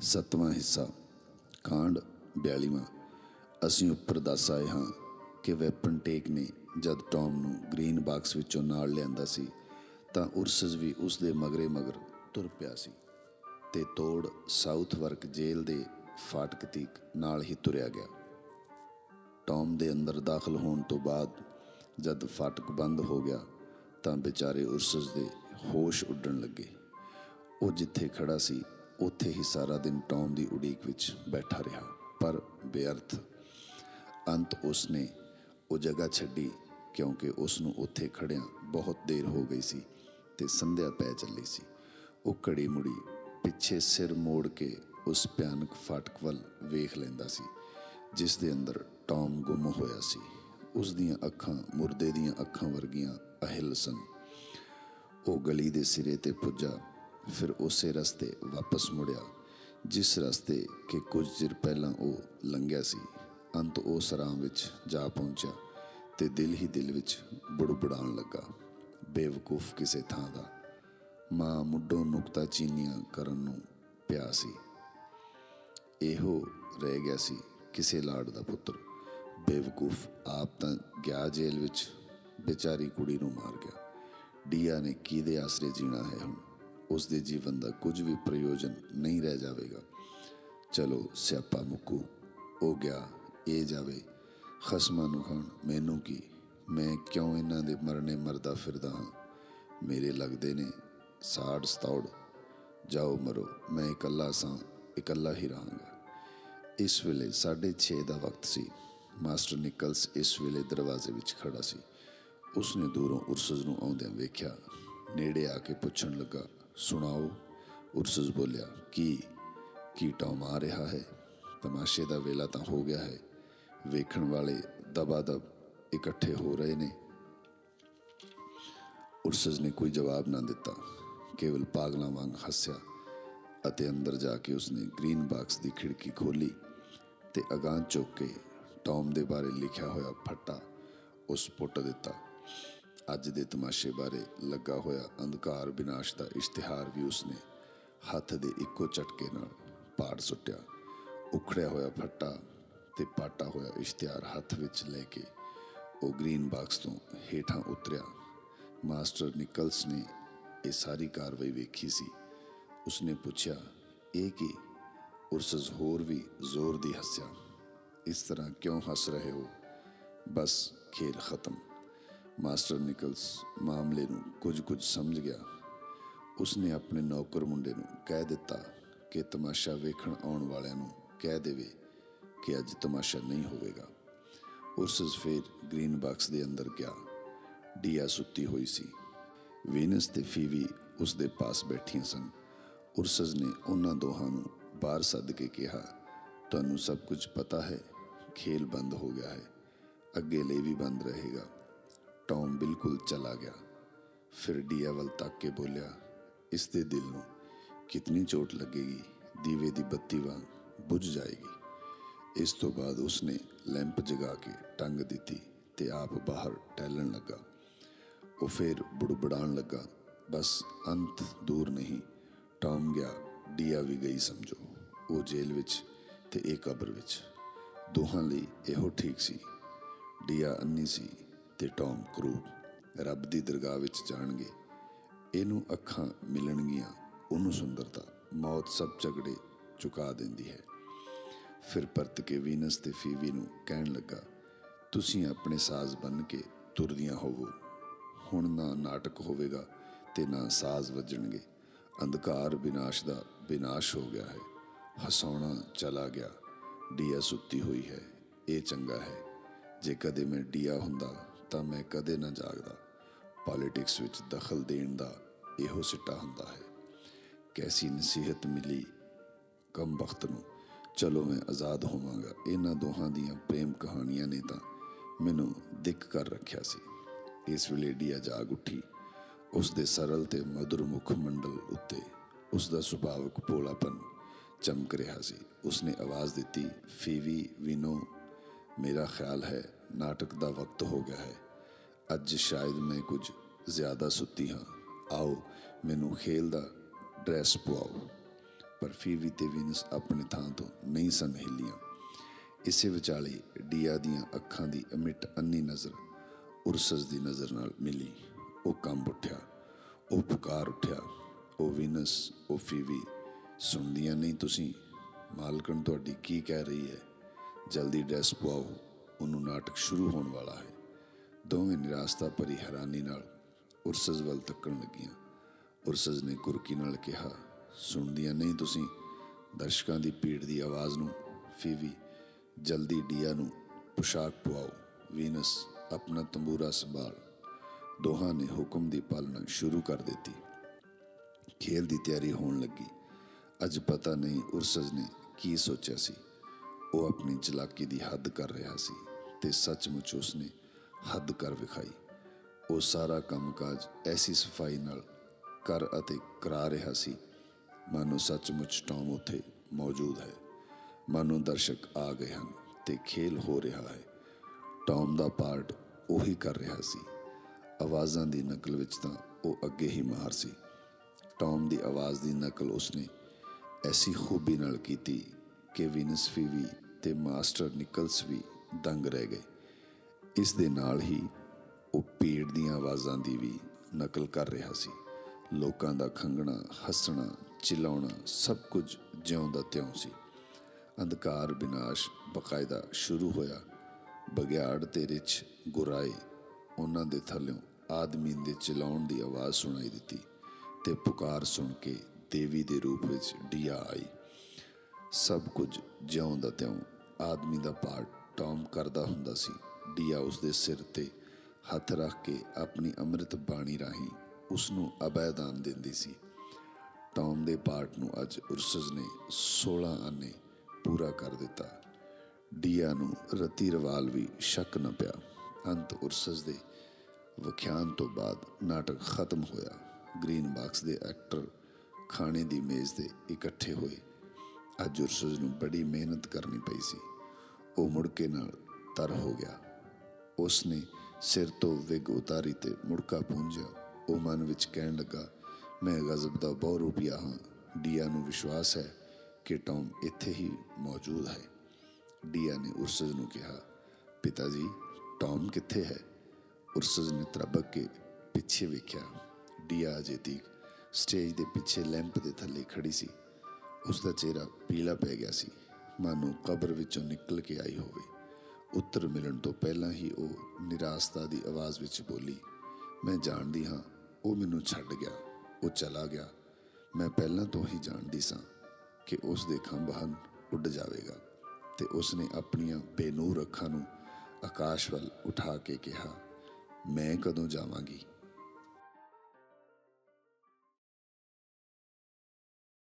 ਸੱਤਵਾਂ ਹਿੱਸਾ, ਕਾਂਡ 42ਵਾਂ ਅਸੀਂ ਉੱਪਰ ਦੱਸ ਆਏ ਹਾਂ ਕਿ ਵੈਪਨ ਟੇਕ ਨੇ ਜਦ ਟੌਮ ਨੂੰ ਗ੍ਰੀਨ ਬਾਕਸ ਵਿੱਚੋਂ ਨਾਲ ਲਿਆਂਦਾ ਸੀ, ਤਾਂ ਉਰਸਸ ਵੀ ਉਸ ਦੇ ਮਗਰੇ ਮਗਰ ਤੁਰ ਪਿਆ ਸੀ ਤੇ ਤੋੜ ਸਾਊਥ ਵਰਕ ਜੇਲ੍ਹ ਦੇ ਫਾਟਕ ਤੀਕ ਨਾਲ ਹੀ ਤੁਰਿਆ ਗਿਆ। ਟੌਮ ਦੇ ਅੰਦਰ ਦਾਖਲ ਹੋਣ ਤੋਂ ਬਾਅਦ ਜਦ ਫਾਟਕ ਬੰਦ ਹੋ ਗਿਆ, ਤਾਂ ਵਿਚਾਰੇ ਉਰਸਸ ਦੇ ਹੋਸ਼ ਉੱਡਣ ਲੱਗੇ। ਉਹ ਜਿੱਥੇ ਖੜਾ ਸੀ ਉੱਥੇ ਹੀ ਸਾਰਾ ਦਿਨ ਟੌਮ ਦੀ ਉਡੀਕ ਵਿੱਚ ਬੈਠਾ ਰਿਹਾ, ਪਰ ਬੇਅਰਥ। ਅੰਤ ਉਸਨੇ ਉਹ ਜਗ੍ਹਾ ਛੱਡੀ, ਕਿਉਂਕਿ ਉਸ ਨੂੰ ਉੱਥੇ ਖੜਿਆਂ ਬਹੁਤ ਦੇਰ ਹੋ ਗਈ ਸੀ ਤੇ ਸੰਧਿਆ ਪੈ ਚੱਲੀ ਸੀ। ਉਹ ਘੜੀ ਮੁੜੀ ਪਿੱਛੇ ਸਿਰ ਮੋੜ ਕੇ ਉਸ ਭਿਆਨਕ ਫਾਟਕ ਵੱਲ ਵੇਖ ਲੈਂਦਾ ਸੀ, ਜਿਸ ਦੇ ਅੰਦਰ ਟੌਮ ਗੁੰਮ ਹੋਇਆ ਸੀ। ਉਸ ਦੀਆਂ ਅੱਖਾਂ ਮੁਰਦੇ ਦੀਆਂ ਅੱਖਾਂ ਵਰਗੀਆਂ ਅਹਿਲ ਸਨ। ਉਹ ਗਲੀ ਦੇ ਸਿਰੇ ਤੇ ਪੁੱਜਾ ਫਿਰ ਉਸੇ ਰਸਤੇ ਵਾਪਸ ਮੁੜਿਆ, ਜਿਸ ਰਸਤੇ ਕਿ ਕੁਝ ਚਿਰ ਪਹਿਲਾਂ ਉਹ ਲੰਘਿਆ ਸੀ। ਅੰਤ ਉਹ ਸਰਾਂ ਵਿੱਚ ਜਾ ਪਹੁੰਚਿਆ ਤੇ ਦਿਲ ਹੀ ਦਿਲ ਵਿੱਚ ਬੁੜਬੁੜਾਉਣ ਲੱਗਾ। ਬੇਵਕੂਫ ਕਿਸੇ ਥਾਂ ਦਾ। ਮਾਂ ਮੁੱਢੋਂ ਨੁਕਤਾ ਚੀਨੀਆਂ ਕਰਨ ਨੂੰ ਪਿਆ ਸੀ। ਇਹੋ ਰਹਿ ਗਿਆ ਸੀ ਕਿਸੇ ਲਾੜ ਦਾ ਪੁੱਤਰ। ਬੇਵਕੂਫ ਆਪ ਤਾਂ ਗਿਆ ਜੇਲ੍ਹ ਵਿੱਚ ਵਿਚਾਰੀ ਕੁੜੀ ਨੂੰ ਮਾਰ ਗਿਆ। ਡੀਆ ਨੇ ਕਿਹਦੇ ਆਸਰੇ ਜੀਣਾ ਹੈ ਹੁਣ? ਉਸ ਦੇ ਜੀਵਨ ਦਾ ਕੁਝ ਵੀ ਪ੍ਰਯੋਜਨ ਨਹੀਂ ਰਹਿ ਜਾਵੇਗਾ। ਚਲੋ ਸਿਆਪਾ ਮੁੱਕੂ, ਹੋ ਗਿਆ, ਇਹ ਜਾਵੇ। ਖਸਮਾਂ ਨੂੰ ਖਾਣ ਮੈਨੂੰ ਕੀ, ਮੈਂ ਕਿਉਂ ਇਹਨਾਂ ਦੇ ਮਰਨੇ ਮਰਦਾ ਫਿਰਦਾ ਹਾਂ? ਮੇਰੇ ਲੱਗਦੇ ਨੇ ਸਾੜ ਸਤੌੜ। ਜਾਓ ਮਰੋ, ਮੈਂ ਇਕੱਲਾ ਸਾਂ, ਇਕੱਲਾ ਹੀ ਰਹਾਂਗਾ। ਇਸ ਵੇਲੇ 6:30 ਦਾ ਵਕਤ ਸੀ। ਮਾਸਟਰ ਨਿਕਲਸ ਇਸ ਵੇਲੇ ਦਰਵਾਜ਼ੇ ਵਿੱਚ ਖੜਾ ਸੀ। ਉਸ ਨੇ ਦੂਰੋਂ ਉਰਸਸ ਨੂੰ ਆਉਂਦਿਆਂ ਵੇਖਿਆ। ਨੇੜੇ ਆ ਕੇ ਪੁੱਛਣ ਲੱਗਾ ਸੁਣਾਓ। ਉਰਸਸ ਬੋਲਿਆ, ਕੀ ਕੀ ਟੌਮ ਆ ਰਿਹਾ ਹੈ? ਤਮਾਸ਼ੇ ਦਾ ਵੇਲਾ ਤਾਂ ਹੋ ਗਿਆ ਹੈ। ਵੇਖਣ ਵਾਲੇ ਦਬਾ ਦਬ ਇਕੱਠੇ ਹੋ ਰਹੇ ਨੇ। ਉਰਸਸ ਨੇ ਕੋਈ ਜਵਾਬ ਨਾ ਦਿੱਤਾ। ਕੇਵਲ ਪਾਗਲਾਂ ਵਾਂਗ ਹੱਸਿਆ ਅਤੇ ਅੰਦਰ ਜਾ ਕੇ ਉਸਨੇ ਗ੍ਰੀਨ ਬਾਕਸ ਦੀ ਖਿੜਕੀ ਖੋਲੀ ਤੇ ਅਗਾਂਹ ਚੁੱਕ ਕੇ ਟੌਮ ਦੇ ਬਾਰੇ ਲਿਖਿਆ ਹੋਇਆ ਫੱਟਾ ਉਸ ਪੁੱਟ ਦਿੱਤਾ। ਅੱਜ ਦੇ ਤਮਾਸ਼ੇ ਬਾਰੇ ਲੱਗਾ ਹੋਇਆ ਅੰਧਕਾਰ ਵਿਨਾਸ਼ ਦਾ ਇਸ਼ਤਿਹਾਰ ਵੀ ਉਸਨੇ ਹੱਥ ਦੇ ਇੱਕੋ ਝਟਕੇ ਨਾਲ ਪਾੜ ਸੁੱਟਿਆ। ਉਖੜਿਆ ਹੋਇਆ ਫੱਟਾ ਤੇ ਪਾਟਾ ਹੋਇਆ ਇਸ਼ਤਿਹਾਰ ਹੱਥ ਵਿੱਚ ਲੈ ਕੇ ਉਹ ਗ੍ਰੀਨ ਬਾਕਸ ਤੋਂ ਹੇਠਾਂ ਉਤਰਿਆ। ਮਾਸਟਰ ਨਿਕਲਸ ਨੇ ਇਹ ਸਾਰੀ ਕਾਰਵਾਈ ਵੇਖੀ ਸੀ। ਉਸਨੇ ਪੁੱਛਿਆ, ਇਹ ਕੀ? ਉਰਸਸ ਹੋਰ ਵੀ ਜ਼ੋਰ ਦੀ ਹੱਸਿਆ, ਇਸ ਤਰ੍ਹਾਂ ਕਿਉਂ ਹੱਸ ਰਹੇ ਹੋ? ਬਸ ਖੇਲ ਖਤਮ। ਮਾਸਟਰ ਨਿਕਲਸ ਮਾਮਲੇ ਨੂੰ ਕੁਝ ਕੁਝ ਸਮਝ ਗਿਆ। ਉਸਨੇ ਆਪਣੇ ਨੌਕਰ ਮੁੰਡੇ ਨੂੰ ਕਹਿ ਦਿੱਤਾ ਕਿ ਤਮਾਸ਼ਾ ਵੇਖਣ ਆਉਣ ਵਾਲਿਆਂ ਨੂੰ ਕਹਿ ਦੇਵੇ ਕਿ ਅੱਜ ਤਮਾਸ਼ਾ ਨਹੀਂ ਹੋਵੇਗਾ। ਉਰਸਸ ਫਿਰ ਗ੍ਰੀਨ ਬਾਕਸ ਦੇ ਅੰਦਰ ਗਿਆ। ਡੀਆ ਸੁੱਤੀ ਹੋਈ ਸੀ। ਵੀਨਸ ਤੇ ਫੀਵੀ ਉਸ ਦੇ ਪਾਸ ਬੈਠੀਆਂ ਸਨ। ਉਰਸਸ ਨੇ ਉਹਨਾਂ ਦੋਹਾਂ ਨੂੰ ਬਾਹਰ ਸੱਦ ਕੇ ਕਿਹਾ, ਤੁਹਾਨੂੰ ਸਭ ਕੁਝ ਪਤਾ ਹੈ, ਖੇਲ ਬੰਦ ਹੋ ਗਿਆ ਹੈ। ਅੱਗੇ ਲਈ ਵੀ ਬੰਦ ਰਹੇਗਾ। ਟੌਮ ਬਿਲਕੁਲ ਚਲਾ ਗਿਆ। ਫਿਰ ਡੀਆ ਵੱਲ ਤੱਕ ਕੇ ਬੋਲਿਆ ਇਸ ਦੇ ਦਿਲ ਨੂੰ ਕਿਤਨੀ ਚੋਟ ਲੱਗੇਗੀ? ਦੀਵੇ ਦੀ ਬੱਤੀ ਵਾਂਗ ਬੁਝ ਜਾਏਗੀ। ਇਸ ਤੋਂ ਬਾਅਦ ਉਸਨੇ ਲੈਂਪ ਜਗਾ ਕੇ ਟੰਗ ਦਿੱਤੀ ਤੇ ਆਪ ਬਾਹਰ ਟਹਿਲਣ ਲੱਗਾ। ਉਹ ਫਿਰ ਬੁੜਬੜਾਉਣ ਲੱਗਾ, ਬਸ ਅੰਤ ਦੂਰ ਨਹੀਂ, ਟੌਮ ਗਿਆ, ਡੀਆ ਵੀ ਗਈ ਸਮਝੋ, ਉਹ ਜੇਲ੍ਹ ਵਿੱਚ ਤੇ ਇਹ ਕਬਰ ਵਿੱਚ। ਦੋਹਾਂ ਲਈ ਇਹੋ ਠੀਕ ਸੀ। ਡੀਆ ਅੰਨੀ ਸੀ ਤੇ ਟੌਮ ਕਰੂਪ ਰੱਬ ਦੀ ਦਰਗਾਹ ਵਿੱਚ ਜਾਣਗੇ। ਇਹਨੂੰ ਅੱਖਾਂ ਮਿਲਣਗੀਆਂ, ਉਹਨੂੰ ਸੁੰਦਰਤਾ, ਮੌਤ ਸਭ ਝਗੜੇ ਚੁਕਾ ਦਿੰਦੀ ਹੈ। ਫਿਰ ਪਰਤ ਕੇ ਵੀਨਸ ਤੇ ਫੀਵੀ ਨੂੰ ਕਹਿਣ ਲੱਗਾ, ਤੁਸੀਂ ਆਪਣੇ ਸਾਜ਼ ਬਨ ਕੇ ਤੁਰਦੀਆਂ ਹੋਵੋ। ਹੁਣ ਨਾ ਨਾਟਕ ਹੋਵੇਗਾ ਤੇ ਨਾ ਸਾਜ਼ ਵੱਜਣਗੇ। ਅੰਧਕਾਰ ਵਿਨਾਸ਼ ਦਾ ਵਿਨਾਸ਼ ਹੋ ਗਿਆ ਹੈ। ਹਸਾਉਣਾ ਚਲਾ ਗਿਆ। ਡੀਆ ਸੁੱਤੀ ਹੋਈ ਹੈ। ਇਹ ਚੰਗਾ ਹੈ। ਜੇ ਕਦੇ ਮੈਂ ਡੀਆ ਹੁੰਦਾ ਤਾਂ ਮੈਂ ਕਦੇ ਨਾ ਜਾਗਦਾ। ਪੋਲਿਟਿਕਸ ਵਿੱਚ ਦਖਲ ਦੇਣ ਦਾ ਇਹੋ ਸਿੱਟਾ ਹੁੰਦਾ ਹੈ। ਕੈਸੀ ਨਸੀਹਤ ਮਿਲੀ ਕਮ ਵਕਤ ਨੂੰ। ਚਲੋ ਮੈਂ ਆਜ਼ਾਦ ਹੋਵਾਂਗਾ। ਇਹਨਾਂ ਦੋਹਾਂ ਦੀਆਂ ਪ੍ਰੇਮ ਕਹਾਣੀਆਂ ਨੇ ਤਾਂ ਮੈਨੂੰ ਦਿੱਕ ਕਰ ਰੱਖਿਆ ਸੀ। ਇਸ ਵੇਲੇ ਡੀਆ ਜਾਗ ਉੱਠੀ। ਉਸ ਦੇ ਸਰਲ ਤੇ ਮధుਰ ਮੁਖ ਮੰਡਲ ਉੱਤੇ ਉਸ ਦਾ ਸੁਭਾਵਕ ਭੋਲਾਪਨ ਚਮਕ ਰਿਹਾ ਸੀ। ਉਸਨੇ ਆਵਾਜ਼ ਦਿੱਤੀ, ਫੀਵੀ, ਵਿਨੋ, ਮੇਰਾ ਖਿਆਲ ਹੈ ਨਾਟਕ ਦਾ ਵਕਤ ਹੋ ਗਿਆ ਹੈ। ਅੱਜ ਸ਼ਾਇਦ ਮੈਂ ਕੁਝ ਜ਼ਿਆਦਾ ਸੁੱਤੀ ਹਾਂ। ਆਓ, ਮੈਨੂੰ ਖੇਲ ਦਾ ਡਰੈਸ ਪਵਾਓ ਪਰ ਫੀਵੀ ਤੇ ਵੀਨਸ ਆਪਣੇ ਥਾਂ ਤੋਂ ਨਹੀਂ ਸਨ ਹਿੱਲੀਆਂ। ਇਸੇ ਵਿਚਾਲੇ ਡੀਆ ਦੀਆਂ ਅੱਖਾਂ ਦੀ ਅਮਿਟ ਅੰਨੀ ਨਜ਼ਰ ਉਰਸਸ ਦੀ ਨਜ਼ਰ ਨਾਲ ਮਿਲੀ। ਉਹ ਕੰਬ ਉੱਠਿਆ, ਉਹ ਪੁਕਾਰ ਉੱਠਿਆ। ਉਹ ਵੀਨਸ, ਉਹ ਫੀਵੀ ਸੁਣਦੀਆਂ ਨਹੀਂ ਤੁਸੀਂ? ਮਾਲਕਣ ਤੁਹਾਡੀ ਕੀ ਕਹਿ ਰਹੀ ਹੈ? ਜਲਦੀ ਡਰੈਸ ਪਵਾਓ ਉਹਨੂੰ ਨਾਟਕ ਸ਼ੁਰੂ ਹੋਣ ਵਾਲਾ ਹੈ। ਦੋਵੇਂ ਨਿਰਾਸਤਾ ਭਰੀ ਹੈਰਾਨੀ ਨਾਲ ਉਰਸਸ ਵੱਲ ਤੱਕਣ ਲੱਗੀਆਂ। ਉਰਸਸ ਨੇ ਕੁਰਕੀ ਨਾਲ ਕਿਹਾ, ਸੁਣਦੀਆਂ ਨਹੀਂ ਤੁਸੀਂ? ਦਰਸ਼ਕਾਂ ਦੀ ਭੀੜ ਦੀ ਆਵਾਜ਼ ਨੂੰ ਫੀਵੀ, ਜਲਦੀ ਡੀਆ ਨੂੰ ਪੁਸ਼ਾਕ ਪਵਾਓ ਵੀਨਸ ਆਪਣਾ ਤੰਬੂਰਾ ਸੰਭਾਲ। ਦੋਹਾਂ ਨੇ ਹੁਕਮ ਦੀ ਪਾਲਣਾ ਸ਼ੁਰੂ ਕਰ ਦਿੱਤੀ। ਖੇਲ ਦੀ ਤਿਆਰੀ ਹੋਣ ਲੱਗੀ। ਅੱਜ ਪਤਾ ਨਹੀਂ ਉਰਸਜ ਨੇ ਕੀ ਸੋਚਿਆ ਸੀ। ਉਹ ਆਪਣੀ ਚਲਾਕੀ ਦੀ ਹੱਦ ਕਰ ਰਿਹਾ ਸੀ ਤੇ ਸੱਚਮੁੱਚ ਉਸਨੇ ਹੱਦ ਕਰ ਵਿਖਾਈ। ਉਹ ਸਾਰਾ ਕੰਮਕਾਜ ਐਸੀ ਸਫ਼ਾਈ ਨਾਲ ਕਰ ਅਤੇ ਕਰਾ ਰਿਹਾ ਸੀ। ਮਾਨੋ ਸੱਚਮੁੱਚ ਟੌਮ ਉੱਥੇ ਮੌਜੂਦ ਹੈ। ਮਾਨੋ ਦਰਸ਼ਕ ਆ ਗਏ ਹਨ ਤੇ ਖੇਲ ਹੋ ਰਿਹਾ ਹੈ। ਟੌਮ ਦਾ ਪਾਰਟ ਉਹੀ ਕਰ ਰਿਹਾ ਸੀ। ਆਵਾਜ਼ਾਂ ਦੀ ਨਕਲ ਵਿੱਚ ਤਾਂ ਉਹ ਅੱਗੇ ਹੀ ਮਾਹਰ ਸੀ। ਟੌਮ ਦੀ ਆਵਾਜ਼ ਦੀ ਨਕਲ ਉਸਨੇ ਐਸੀ ਖੂਬੀ ਨਾਲ ਕੀਤੀ ਕਿ ਵਿਨਸ ਵੀ ਤੇ ਮਾਸਟਰ ਨਿਕਲਸ ਵੀ ਦੰਗ ਰਹਿ ਗਏ। ਇਸ ਦੇ ਨਾਲ ਹੀ ਉਹ ਭੀੜ ਦੀਆਂ ਆਵਾਜ਼ਾਂ ਦੀ ਵੀ ਨਕਲ ਕਰ ਰਿਹਾ ਸੀ। ਲੋਕਾਂ ਦਾ ਖੰਗਣਾ ਹੱਸਣਾ, ਚਿਲਾਉਣਾ ਸਭ ਕੁਝ ਜਿਉਂ ਦਾ ਤਿਉਂ ਸੀ। ਅੰਧਕਾਰ ਵਿਨਾਸ਼ ਬਕਾਇਦਾ ਸ਼ੁਰੂ ਹੋਇਆ। ਬਗਿਆੜ ਤੇ ਰਿਛ ਗੁਰਾਏ ਉਹਨਾਂ ਦੇ ਥੱਲਿਓਂ ਆਦਮੀ ਦੇ ਚਿਲਾਉਣ ਦੀ ਆਵਾਜ਼ ਸੁਣਾਈ ਦਿੱਤੀ ਤੇ ਪੁਕਾਰ ਸੁਣ ਕੇ ਦੇਵੀ ਦੇ ਰੂਪ ਵਿੱਚ ਡੀਆ ਆਈ। ਸਭ ਕੁਝ ਜਿਉਂ ਦਾ ਤਿਉਂ ਆਦਮੀ ਦਾ ਪਾਰਟ ਟੌਮ ਕਰਦਾ ਹੁੰਦਾ ਸੀ। ਡੀਆ ਉਸ ਦੇ ਸਿਰ ਤੇ ਹੱਥ ਰੱਖ ਕੇ ਆਪਣੀ ਅੰਮ੍ਰਿਤ ਬਾਣੀ ਰਾਹੀਂ ਉਸ ਨੂੰ ਅਬੈਦਾਨ ਦਿੰਦੀ ਸੀ। ਟੌਮ ਦੇ ਪਾਰਟ ਨੂੰ ਅੱਜ ਉਰਸਜ ਨੇ 16 ਆਨੇ ਪੂਰਾ ਕਰ ਦਿੱਤਾ। ਡੀਆ ਨੂੰ ਰਤੀ ਰਵਾਲ ਵੀ ਸ਼ੱਕ ਨਾ ਪਿਆ। ਅੰਤ ਉਰਸਜ ਦੇ ਵਿਖਿਆਨ ਤੋਂ ਬਾਅਦ ਨਾਟਕ ਖਤਮ ਹੋਇਆ। ਗ੍ਰੀਨ ਬਾਕਸ ਦੇ ਐਕਟਰ ਖਾਣੇ ਦੀ ਮੇਜ਼ ਤੇ ਇਕੱਠੇ ਹੋਏ। ਅੱਜ ਉਰਸਜ ਨੂੰ ਬੜੀ ਮਿਹਨਤ ਕਰਨੀ ਪਈ ਸੀ। ਉਹ ਮੁੜ ਕੇ ਨਾਲ ਤਰ ਹੋ ਗਿਆ। ਉਸ ਨੇ ਸਿਰ ਤੋਂ ਵਿਗ ਉਤਾਰੀ ਤੇ ਮੁੜਕਾ ਪੂੰਝਿਆ ਉਹ ਮਨ ਵਿੱਚ ਕਹਿਣ ਲੱਗਾ, ਮੈਂ ਗਜ਼ਬ ਦਾ ਬਹੁ ਰੂਪਿਆ ਹਾਂ। ਡੀਆ ਨੂੰ ਵਿਸ਼ਵਾਸ ਹੈ ਕਿ ਟੌਮ ਇੱਥੇ ਹੀ ਮੌਜੂਦ ਹੈ। ਡੀਆ ਨੇ ਉਰਸਜ ਨੂੰ ਕਿਹਾ ਪਿਤਾ ਜੀ ਟੌਮ ਕਿੱਥੇ ਹੈ? ਉਰਸਜ ਨੇ ਤਰਬਕ ਕੇ ਪਿੱਛੇ ਵੇਖਿਆ। ਡੀਆ ਅਜੇ ਤੀਕ ਸਟੇਜ ਦੇ ਪਿੱਛੇ ਲੈਂਪ ਦੇ ਥੱਲੇ ਖੜੀ ਸੀ। ਉਸ ਦਾ ਚਿਹਰਾ ਪੀਲਾ ਪੈ ਗਿਆ ਸੀ। ਮਾਨੋ ਕਬਰ ਵਿੱਚੋਂ ਨਿਕਲ ਕੇ ਆਈ ਹੋਵੇ। ਉੱਤਰ ਮਿਲਣ ਤੋਂ ਪਹਿਲਾਂ ਹੀ ਉਹ ਨਿਰਾਸਤਾ ਦੀ ਆਵਾਜ਼ ਵਿੱਚ ਬੋਲੀ, ਮੈਂ ਜਾਣਦੀ ਹਾਂ, ਉਹ ਮੈਨੂੰ ਛੱਡ ਗਿਆ, ਉਹ ਚਲਾ ਗਿਆ। ਮੈਂ ਪਹਿਲਾਂ ਤੋਂ ਹੀ ਜਾਣਦੀ ਸਾਂ ਕਿ ਉਸ ਦੇ ਖੰਭ ਹਨ, ਉੱਡ ਜਾਵੇਗਾ। ਤੇ ਉਸ ਨੇ ਆਪਣੀਆਂ ਬੇਨੂਰ ਅੱਖਾਂ ਨੂੰ ਆਕਾਸ਼ ਵੱਲ ਉਠਾ ਕੇ ਕਿਹਾ, ਮੈਂ ਕਦੋਂ ਜਾਵਾਂਗੀ?